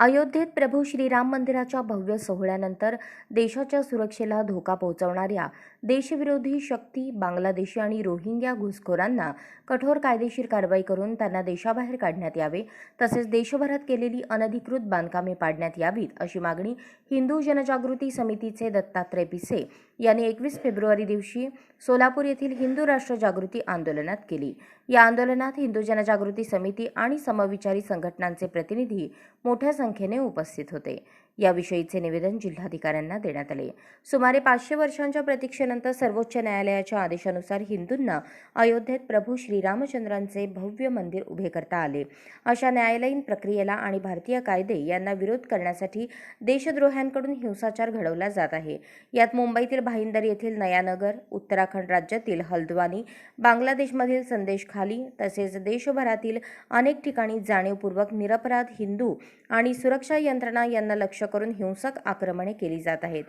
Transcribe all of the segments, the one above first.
अयोध्येत प्रभू श्रीराम मंदिराच्या भव्य सोहळ्यानंतर देशाच्या सुरक्षेला धोका पोहोचवणाऱ्या देशविरोधी शक्ती बांगलादेशी आणि रोहिंग्या घुसखोरांना कठोर कायदेशीर कारवाई करून त्यांना देशाबाहेर काढण्यात यावे तसेच देशभरात केलेली अनधिकृत बांधकामे पाडण्यात यावीत अशी मागणी हिंदू जनजागृती समितीचे दत्तात्रय पिसे यांनी एकवीस फेब्रुवारी दिवशी सोलापूर येथील हिंदू राष्ट्र जागृती आंदोलनात केली. या आंदोलनात हिंदू जनजागृती समिती आणि समविचारी संघटनांचे प्रतिनिधी मोठ्या संख्येने उपस्थित होते. याविषयीचे निवेदन जिल्हाधिकाऱ्यांना देण्यात आले. सुमारे पाचशे वर्षांच्या प्रतीक्षेनंतर सर्वोच्च न्यायालयाच्या आदेशानुसार हिंदूंना अयोध्येत प्रभू श्रीरामचंद्रांचे भव्य मंदिर उभे करता आले. अशा न्यायालयीन प्रक्रियेला आणि भारतीय कायदे यांना विरोध करण्यासाठी देशद्रोह्यांकडून हिंसाचार घडवला जात आहे. यात मुंबईतील भाईंदर येथील नयानगर उत्तराखंड राज्यातील हल्द्वानी बांगलादेशमधील संदेश खाली तसेच देशभरातील अनेक ठिकाणी जाणीवपूर्वक निरपराध हिंदू आणि सुरक्षा यंत्रणा यांना लक्ष करून हिंसक आक्रमणे केली जात आहेत.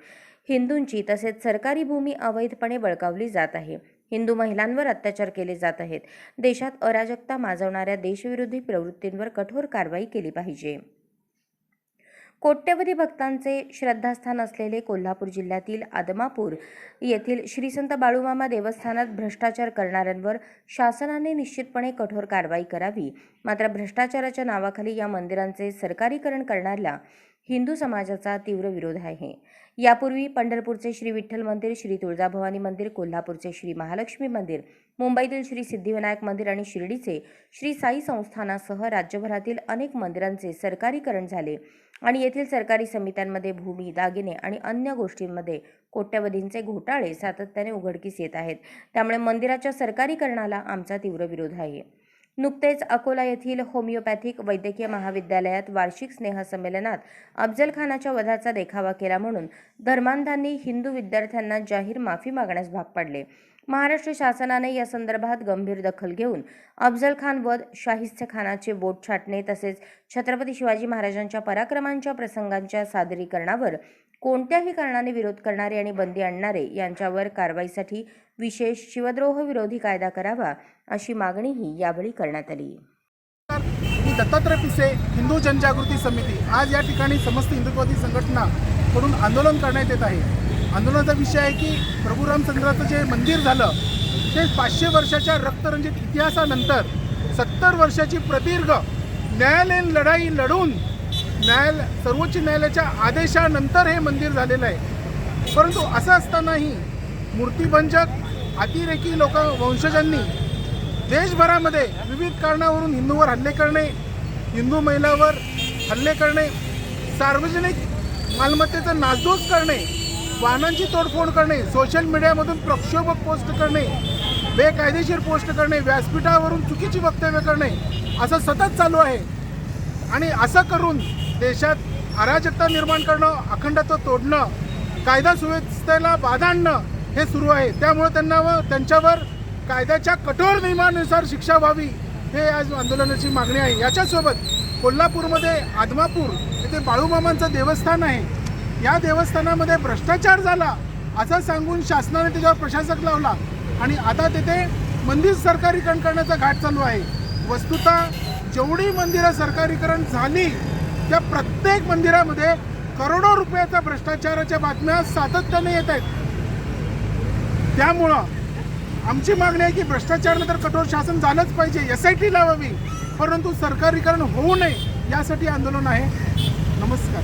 हिंदूंची तसेच सरकारी भूमी अवैधपणे बळकावली जात आहे. हिंदू महिलांवर अत्याचार केले जात आहेत. देशात अराजकता माजवणाऱ्या देशविरोधी प्रवृत्तींवर कठोर कारवाई केली पाहिजे. कोट्यवधी भक्तांचे श्रद्धास्थान असलेले कोल्हापूर जिल्ह्यातील आदमापूर येथील श्री संत बाळूमामा देवस्थानात भ्रष्टाचार करणाऱ्यांवर शासनाने निश्चितपणे कठोर कारवाई करावी. मात्र भ्रष्टाचाराच्या नावाखाली या मंदिरांचे सरकारीकरण करण्याला हिंदू समाजाचा तीव्र विरोध आहे. यापूर्वी पंढरपूरचे श्री विठ्ठल मंदिर श्री तुळजाभवानी मंदिर कोल्हापूरचे श्री महालक्ष्मी मंदिर मुंबईतील श्री सिद्धिविनायक मंदिर आणि शिर्डीचे श्री साई संस्थानासह राज्यभरातील अनेक मंदिरांचे सरकारीकरण झाले. आणि येथील सरकारी समित्यांमध्ये भूमी दागिने आणि अन्य गोष्टींमध्ये कोट्यवधींचे घोटाळे सातत्याने उघडकीस येत आहेत. त्यामुळे मंदिराच्या सरकारीकरणाला आमचा तीव्र विरोध आहे. नुकतेच अकोला येथील होमिओपॅथिक वैद्यकीय महाविद्यालयात वार्षिक स्नेहसंमेलनात अफजल खानाच्या वधाचा देखावा केला म्हणून धर्मांधांनी हिंदू विद्यार्थ्यांना जाहीर माफी मागण्यास भाग पाडले. महाराष्ट्र शासनाने या संदर्भात गंभीर दखल घेऊन अफजल खान वध शाहिस्ते खानाचे बोट छाटणे तसेच छत्रपती शिवाजी महाराजांच्या पराक्रमांच्या प्रसंगांच्या सादरीकरणावर कोणत्याही कारणाने विरोध करणारे आणि बंदी आणणारे यांच्यावर कारवाईसाठी विशेष शिवद्रोह विरोधी कायदा करावा अशी मागणीही यावेळी करण्यात आली. मी दत्तात्रय पिसे हिंदू जनजागृती समिती. आज या ठिकाणी समस्त हिंदुत्ववादी संघटना कडून आंदोलन करण्यात येत आहे. आंदोलनाचा विषय आहे की प्रभू रामचंद्राचं जे मंदिर झालं ते पाचशे वर्षाच्या रक्तरंजित इतिहासानंतर सत्तर वर्षाची प्रदीर्घ न्यायालयीन लढाई लढून न्यायालय सर्वोच्च न्यायालयाच्या आदेशानंतर हे मंदिर झालेलं आहे. परंतु असं असतानाही मूर्तीभंजक अतिरेकी लोक वंशजांनी देशभरामध्ये विविध कारणावरून हिंदूवर हल्ले करणे हिंदू महिलावर हल्ले करणे सार्वजनिक मालमत्तेचं नासधूस करणे वाहनांची तोडफोड करणे सोशल मीडियामधून प्रक्षोभक पोस्ट करणे बेकायदेशीर पोस्ट करणे व्यासपीठावरून चुकीची वक्तव्य करणे असं सतत चालू आहे. आणि असं करून देशात अराजकता निर्माण करणं अखंडत्व तोडणं कायदा सुव्यवस्थेला बाधा आणणं हे सुरू आहे. त्यामुळे त्यांना व त्यांच्यावर कायद्याच्या कठोर नियमानुसार शिक्षा व्हावी हे आज आंदोलनाची मागणी आहे. याच्यासोबत कोल्हापूरमध्ये आदमापूर येथे बाळूमामांचं देवस्थान आहे. या देवस्थानामध्ये भ्रष्टाचार झाला असं सांगून शासनाने त्याच्यावर प्रशासक लावला. आणि आता तिथे मंदिर सरकारीकरण करण्याचा घाट चालू आहे. वस्तुतः जेवढी मंदिरं सरकारीकरण झाली त्या प्रत्येक मंदिरामध्ये करोडो रुपयाच्या भ्रष्टाचाराच्या बातम्या सातत्याने येत आहेत. त्यामुळं आमची मागणी आहे की भ्रष्टाचारानंतर कठोर शासन झालंच पाहिजे एस आय टी लावावी. परंतु सरकारीकरण होऊ नये यासाठी आंदोलन आहे. नमस्कार.